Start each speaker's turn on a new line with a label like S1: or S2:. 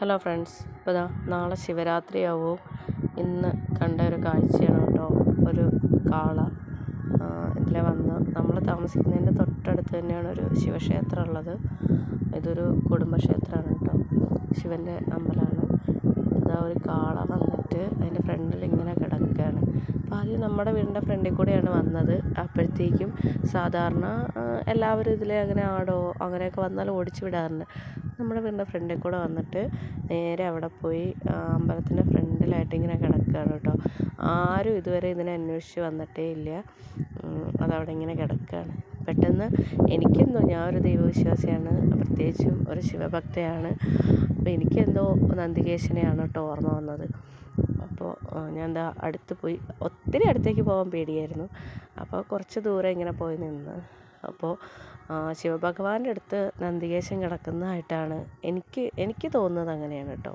S1: Hello friends ഇപ്പോൾ ദാ നാളെ ശിവരാത്രിയാവും. ഇന്ന് കണ്ട ഒരു കാഴ്ചയാണ് കേട്ടോ. ഒരു കാള ഇതിലെ വന്ന് നമ്മൾ താമസിക്കുന്നതിന്റെ തൊട്ടടുത്ത് തന്നെയാണ് ഒരു ശിവക്ഷേത്രം ഉള്ളത്. ഇതൊരു കുടുംബക്ഷേത്രമാണ് കേട്ടോ. ശിവന്റെ അമ്പലമാണ്. ഇതാ ഒരു കാള വന്നിട്ട് അതിന്റെ ഫ്രണ്ടിൽ ഇങ്ങനെ അപ്പോൾ ആദ്യം നമ്മുടെ വീടിന്റെ ഫ്രണ്ടിൽ കൂടെയാണ് വന്നത്. അപ്പോഴത്തേക്കും സാധാരണ എല്ലാവരും ഇതിലെ അങ്ങനെ ആടോ അങ്ങനെയൊക്കെ വന്നാൽ ഓടിച്ചു വിടാറുണ്ട്. നമ്മുടെ വീടിന്റെ ഫ്രണ്ടിൽ കൂടെ വന്നിട്ട് നേരെ അവിടെ പോയി അമ്പലത്തിന്റെ ഫ്രണ്ടിലായിട്ട് ഇങ്ങനെ കിടക്കുകയാണ് കേട്ടോ. ആരും ഇതുവരെ ഇതിനെ അന്വേഷിച്ച് വന്നിട്ടേ ഇല്ല. അതവിടെ ഇങ്ങനെ കിടക്കുകയാണ്. പെട്ടെന്ന് എനിക്കെന്തോ ഞാൻ ഒരു ദൈവവിശ്വാസിയാണ് പ്രത്യേകിച്ചും ഒരു ശിവഭക്തയാണ് അപ്പോൾ എനിക്കെന്തോ നന്ദികേശനെയാണ് കേട്ടോ ഓർമ്മ വന്നത്. ഞാൻ എന്താ അടുത്ത് പോയി ഒത്തിരി അടുത്തേക്ക് പോകാൻ പേടിയായിരുന്നു. അപ്പോൾ കുറച്ച് ദൂരെ ഇങ്ങനെ പോയി നിന്ന്. അപ്പോൾ ശിവഭഗവാന്റെ അടുത്ത് നന്ദികേശൻ കിടക്കുന്നതായിട്ടാണ് എനിക്ക് എനിക്ക് തോന്നുന്നത് അങ്ങനെയാണ് കേട്ടോ.